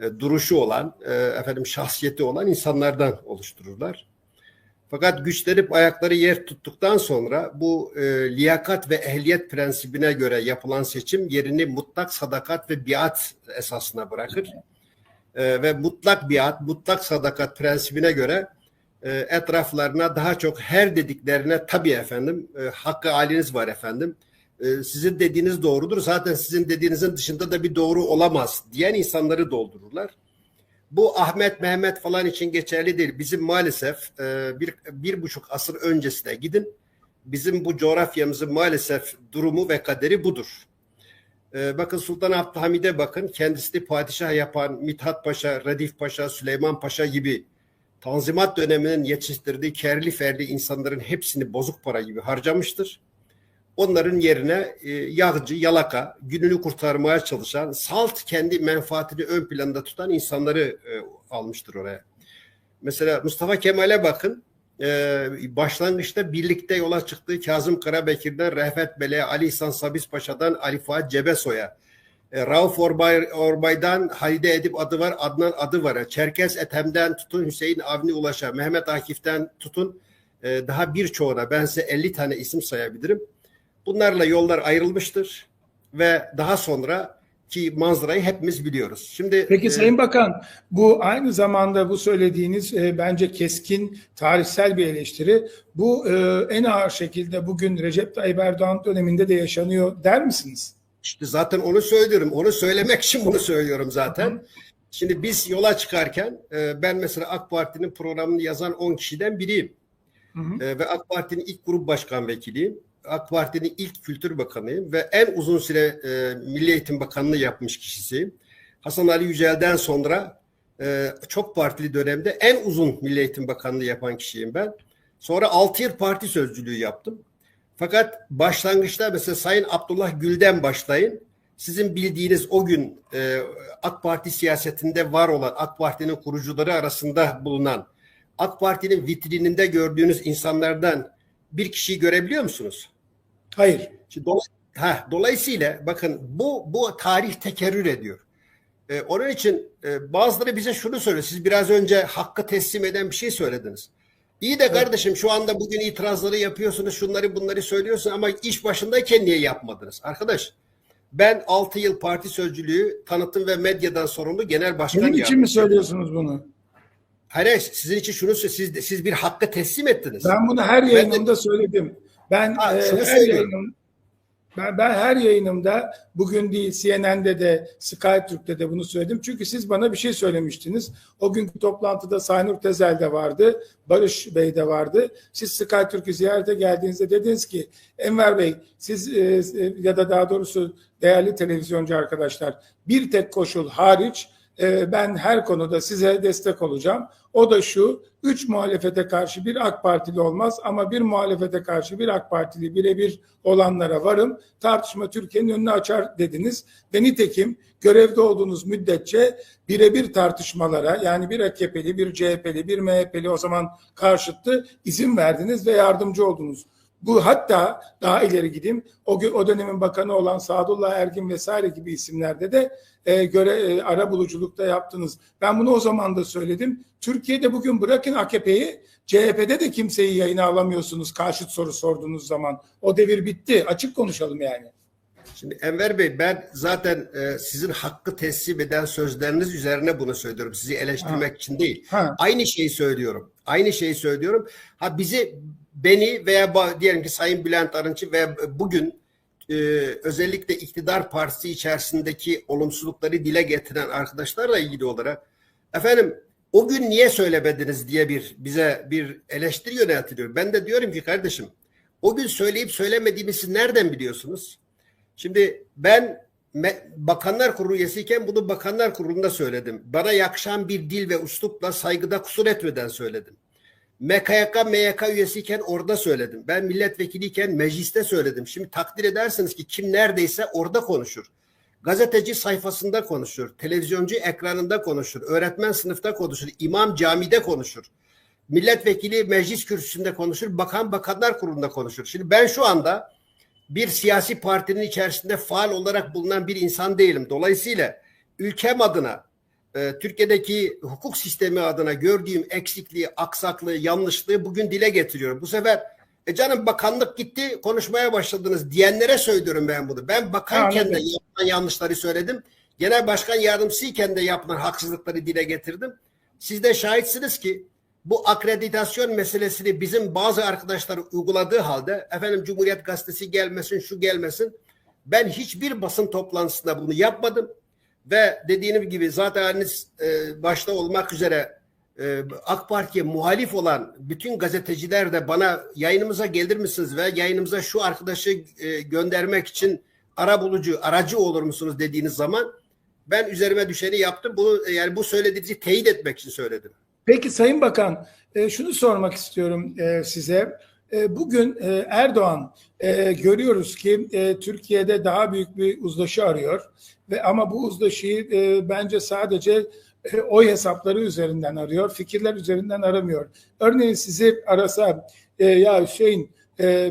e, duruşu olan, e, efendim şahsiyeti olan insanlardan oluştururlar. Fakat güçlenip ayakları yer tuttuktan sonra bu e, liyakat ve ehliyet prensibine göre yapılan seçim yerini mutlak sadakat ve biat esasına bırakır. E, ve mutlak biat, mutlak sadakat prensibine göre e, etraflarına daha çok her dediklerine tabii efendim e, hakkı haliniz var efendim. E, sizin dediğiniz doğrudur. Zaten sizin dediğinizin dışında da bir doğru olamaz diyen insanları doldururlar. Bu Ahmet Mehmet falan için geçerli değil. Bizim maalesef e, bir, bir buçuk asır öncesine gidin. Bizim bu coğrafyamızın maalesef durumu ve kaderi budur. E, bakın Sultan Abdülhamid'e bakın. Kendisini padişah yapan Mithat Paşa, Radif Paşa, Süleyman Paşa gibi Tanzimat döneminin yetiştirdiği kerli ferli insanların hepsini bozuk para gibi harcamıştır. Onların yerine e, yağcı, yalaka, gününü kurtarmaya çalışan, salt kendi menfaatini ön planda tutan insanları e, almıştır oraya. Mesela Mustafa Kemal'e bakın. E, başlangıçta birlikte yola çıktığı Kazım Karabekir'den Rehfet Bey'e, Ali İhsan Sabis Paşa'dan Ali Fuat Cebesoy'a, e, Rauf Orbay, Orbay'dan Halide Edip adı var, Adnan adı var. Çerkez Ethem'den tutun Hüseyin Avni Ulaş'a, Mehmet Akif'ten tutun e, daha birçoğuna ben size 50 tane isim sayabilirim. Bunlarla yollar ayrılmıştır ve daha sonra ki manzarayı hepimiz biliyoruz. Şimdi Peki e, Sayın Bakan, bu aynı zamanda bu söylediğiniz e, bence keskin tarihsel bir eleştiri. Bu e, en ağır şekilde bugün Recep Tayyip Erdoğan döneminde de yaşanıyor der misiniz? İşte zaten onu söylüyorum. Onu söylemek için bunu söylüyorum zaten. Şimdi biz yola çıkarken e, ben mesela AK Parti'nin programını yazan 10 kişiden biriyim. Hı hı. E, ve AK Parti'nin ilk grup başkan vekiliyim. AK Parti'nin ilk kültür bakanıyım ve en uzun süre e, Milli Eğitim Bakanlığı yapmış kişisiyim. Hasan Ali Yücel'den sonra e, çok partili dönemde en uzun Milli Eğitim Bakanlığı yapan kişiyim ben. Sonra 6 yıl parti sözcülüğü yaptım. Fakat başlangıçta mesela Sayın Abdullah Gül'den başlayın. Sizin bildiğiniz o gün e, AK Parti siyasetinde var olan AK Parti'nin kurucuları arasında bulunan AK Parti'nin vitrininde gördüğünüz insanlardan bir kişiyi görebiliyor musunuz? Hayır. Şimdi dolay- ha, dolayısıyla bakın bu bu tarih tekerrür ediyor. Ee, onun için e, bazıları bize şunu söylüyor. Siz biraz önce hakkı teslim eden bir şey söylediniz. İyi de kardeşim şu anda bugün itirazları yapıyorsunuz, şunları bunları söylüyorsun ama iş başındayken niye yapmadınız? Arkadaş ben 6 yıl parti sözcülüğü, tanıtım ve medyadan sorumlu genel başkan Benim için mi söylüyorsunuz bunu? Hayır, sizin için şunu siz siz bir hakkı teslim ettiniz. Ben bunu her Ben de- yayınımda söyledim. Ben Ha, e, her söylüyorum. yayınım ben, ben her yayınımda bugün değil CNN'de de Sky Türk'te de bunu söyledim. Çünkü siz bana bir şey söylemiştiniz. O günkü toplantıda Saynur Tezel de vardı. Barış Bey de vardı. Siz Sky Türk'ü ziyarete geldiğinizde dediniz ki Enver Bey siz e, e, ya da daha doğrusu değerli televizyoncu arkadaşlar bir tek koşul hariç e, ben her konuda size destek olacağım. O da şu, üç muhalefete karşı bir AK Partili olmaz ama bir muhalefete karşı bir AK Partili birebir olanlara varım. Tartışma Türkiye'nin önünü açar dediniz. Ve nitekim görevde olduğunuz müddetçe birebir tartışmalara yani bir AKP'li, bir CHP'li, bir MHP'li o zaman karşıttı izin verdiniz ve yardımcı oldunuz. Bu hatta daha ileri gideyim. O, gö- o dönemin bakanı olan Sadullah Ergin vesaire gibi isimlerde de e, göre e, ara buluculukta yaptınız. Ben bunu o zaman da söyledim. Türkiye'de bugün bırakın AKP'yi, CHP'de de kimseyi yayına alamıyorsunuz karşıt soru sorduğunuz zaman. O devir bitti. Açık konuşalım yani. Şimdi Enver Bey ben zaten e, sizin hakkı teslim eden sözleriniz üzerine bunu söylüyorum. Sizi eleştirmek için değil. Ha. Aynı şeyi söylüyorum. Aynı şeyi söylüyorum. Ha bizi beni veya diyelim ki Sayın Bülent Arınç'ı ve bugün e, özellikle iktidar partisi içerisindeki olumsuzlukları dile getiren arkadaşlarla ilgili olarak efendim o gün niye söylemediniz diye bir bize bir eleştiri yöneltiliyor. Ben de diyorum ki kardeşim o gün söyleyip söylemediğimi siz nereden biliyorsunuz? Şimdi ben Bakanlar Kurulu üyesiyken bunu Bakanlar Kurulu'nda söyledim. Bana yakışan bir dil ve üslupla saygıda kusur etmeden söyledim. MKYK, MYK üyesiyken orada söyledim. Ben milletvekiliyken mecliste söyledim. Şimdi takdir edersiniz ki kim neredeyse orada konuşur. Gazeteci sayfasında konuşur, televizyoncu ekranında konuşur, öğretmen sınıfta konuşur, imam camide konuşur. Milletvekili meclis kürsüsünde konuşur, bakan bakanlar kurulunda konuşur. Şimdi ben şu anda bir siyasi partinin içerisinde faal olarak bulunan bir insan değilim. Dolayısıyla ülkem adına, e, Türkiye'deki hukuk sistemi adına gördüğüm eksikliği, aksaklığı, yanlışlığı bugün dile getiriyorum. Bu sefer e canım bakanlık gitti konuşmaya başladınız diyenlere söylüyorum ben bunu. Ben bakanken de Anladım. yapılan yanlışları söyledim. Genel başkan yardımcısıyken de yapılan haksızlıkları dile getirdim. Siz de şahitsiniz ki bu akreditasyon meselesini bizim bazı arkadaşlar uyguladığı halde efendim Cumhuriyet Gazetesi gelmesin şu gelmesin ben hiçbir basın toplantısında bunu yapmadım ve dediğim gibi zaten Hanis, e, başta olmak üzere e, AK Parti'ye muhalif olan bütün gazeteciler de bana yayınımıza gelir misiniz ve yayınımıza şu arkadaşı e, göndermek için ara bulucu, aracı olur musunuz dediğiniz zaman ben üzerime düşeni yaptım. Bunu yani bu söylediğinizi teyit etmek için söyledim. Peki Sayın Bakan, e, şunu sormak istiyorum e, size. E, Bugün e, Erdoğan e, görüyoruz ki Türkiye'de daha büyük bir uzlaşı arıyor ve ama bu uzlaşıyı bence sadece oy hesapları üzerinden arıyor, fikirler üzerinden aramıyor. Örneğin sizi arasa ya Hüseyin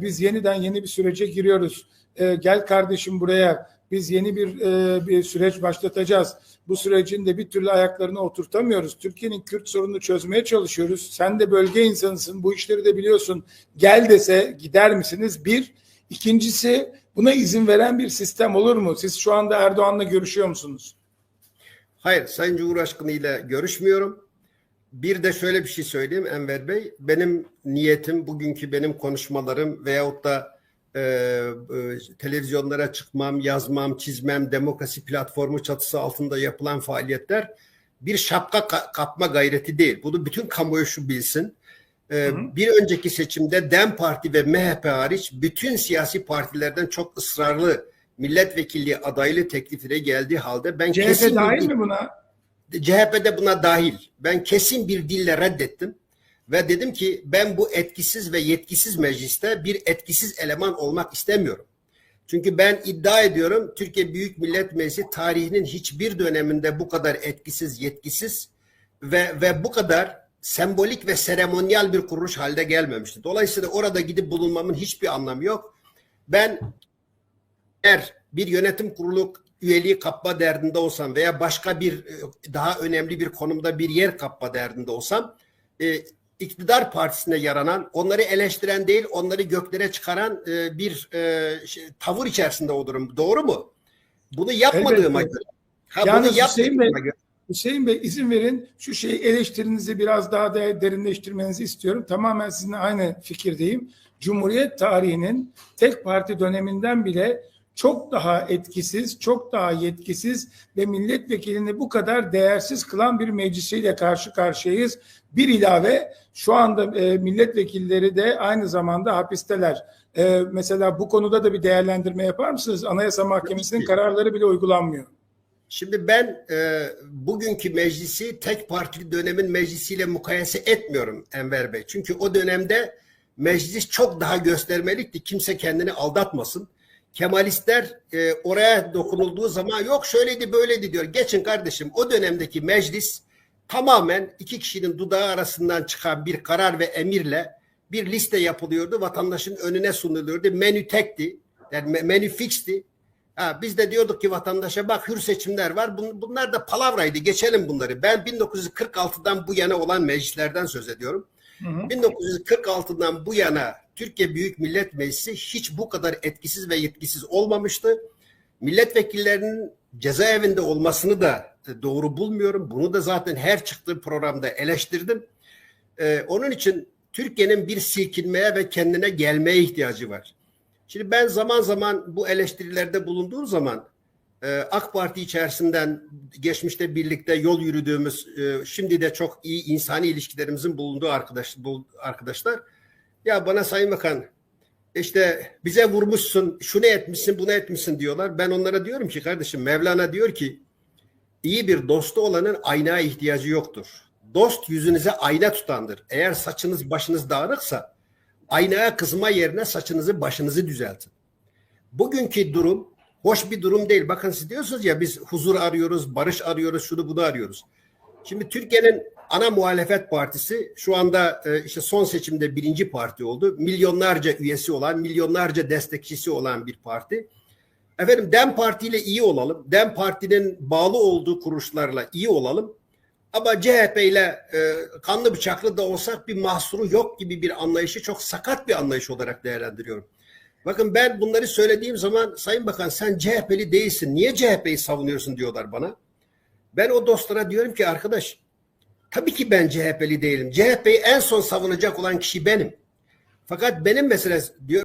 biz yeniden yeni bir sürece giriyoruz. Gel kardeşim buraya. Biz yeni bir e, bir süreç başlatacağız. Bu sürecin de bir türlü ayaklarını oturtamıyoruz. Türkiye'nin Kürt sorununu çözmeye çalışıyoruz. Sen de bölge insanısın. Bu işleri de biliyorsun. Gel dese gider misiniz? Bir. İkincisi buna izin veren bir sistem olur mu? Siz şu anda Erdoğan'la görüşüyor musunuz? Hayır, Sayın Cumhurbaşkanı ile görüşmüyorum. Bir de şöyle bir şey söyleyeyim Enver Bey. Benim niyetim, bugünkü benim konuşmalarım veyahut da e, e, televizyonlara çıkmam, yazmam, çizmem, demokrasi platformu çatısı altında yapılan faaliyetler bir şapka ka- kapma gayreti değil. Bunu bütün kamuoyu şu bilsin. E, Hı hı. bir önceki seçimde DEM Parti ve MHP hariç bütün siyasi partilerden çok ısrarlı milletvekilliği adaylığı teklifine geldiği halde ben kesin CHP bir dahil dil- mi buna? CHP'de buna dahil. Ben kesin bir dille reddettim. Ve dedim ki ben bu etkisiz ve yetkisiz mecliste bir etkisiz eleman olmak istemiyorum. Çünkü ben iddia ediyorum Türkiye Büyük Millet Meclisi tarihinin hiçbir döneminde bu kadar etkisiz, yetkisiz ve ve bu kadar sembolik ve seremonyal bir kuruluş halde gelmemişti. Dolayısıyla orada gidip bulunmamın hiçbir anlamı yok. Ben eğer bir yönetim kurulu üyeliği kapma derdinde olsam veya başka bir e, daha önemli bir konumda bir yer kapma derdinde olsam e, iktidar partisine yaranan, onları eleştiren değil, onları göklere çıkaran e, bir e, şey, tavır içerisinde olurum. Doğru mu? Bunu yapmadığıma Elbette. göre. Ha, Yalnız bunu Hüseyin Bey- göre. Hüseyin Bey izin verin şu şeyi eleştirinizi biraz daha da derinleştirmenizi istiyorum. Tamamen sizinle aynı fikirdeyim. Cumhuriyet tarihinin tek parti döneminden bile çok daha etkisiz, çok daha yetkisiz ve milletvekilini bu kadar değersiz kılan bir meclisiyle karşı karşıyayız. Bir ilave şu anda e, milletvekilleri de aynı zamanda hapisteler. E, mesela bu konuda da bir değerlendirme yapar mısınız? Anayasa Mahkemesi'nin kararları bile uygulanmıyor. Şimdi ben e, bugünkü meclisi tek partili dönemin meclisiyle mukayese etmiyorum Enver Bey. Çünkü o dönemde meclis çok daha göstermelikti. Kimse kendini aldatmasın. Kemalistler e, oraya dokunulduğu zaman yok şöyleydi böyleydi diyor. Geçin kardeşim o dönemdeki meclis tamamen iki kişinin dudağı arasından çıkan bir karar ve emirle bir liste yapılıyordu. Vatandaşın önüne sunuluyordu. Menü tekti. Yani me- menü fixti. Ha, biz de diyorduk ki vatandaşa bak hür seçimler var. Bun- Bunlar da palavraydı. Geçelim bunları. Ben 1946'dan bu yana olan meclislerden söz ediyorum. Hı hı. 1946'dan bu yana Türkiye Büyük Millet Meclisi hiç bu kadar etkisiz ve yetkisiz olmamıştı. Milletvekillerinin cezaevinde olmasını da doğru bulmuyorum. Bunu da zaten her çıktığı programda eleştirdim. Ee, onun için Türkiye'nin bir silkinmeye ve kendine gelmeye ihtiyacı var. Şimdi ben zaman zaman bu eleştirilerde bulunduğum zaman e, AK Parti içerisinden geçmişte birlikte yol yürüdüğümüz, e, şimdi de çok iyi insani ilişkilerimizin bulunduğu arkadaş, arkadaşlar ya bana Sayın Bakan işte bize vurmuşsun, şunu etmişsin, bunu etmişsin diyorlar. Ben onlara diyorum ki kardeşim Mevlana diyor ki iyi bir dostu olanın aynaya ihtiyacı yoktur. Dost yüzünüze ayna tutandır. Eğer saçınız başınız dağınıksa aynaya kızma yerine saçınızı başınızı düzeltin. Bugünkü durum hoş bir durum değil. Bakın siz diyorsunuz ya biz huzur arıyoruz, barış arıyoruz, şunu bunu arıyoruz. Şimdi Türkiye'nin ana muhalefet partisi şu anda e, işte son seçimde birinci parti oldu. Milyonlarca üyesi olan, milyonlarca destekçisi olan bir parti. efendim Dem Parti ile iyi olalım. Dem Parti'nin bağlı olduğu kuruluşlarla iyi olalım. Ama CHP ile e, kanlı bıçaklı da olsak bir mahsuru yok gibi bir anlayışı çok sakat bir anlayış olarak değerlendiriyorum. Bakın ben bunları söylediğim zaman Sayın Bakan sen CHP'li değilsin. Niye CHP'yi savunuyorsun diyorlar bana. Ben o dostlara diyorum ki arkadaş tabii ki ben CHP'li değilim. CHP'yi en son savunacak olan kişi benim. Fakat benim mesela diyor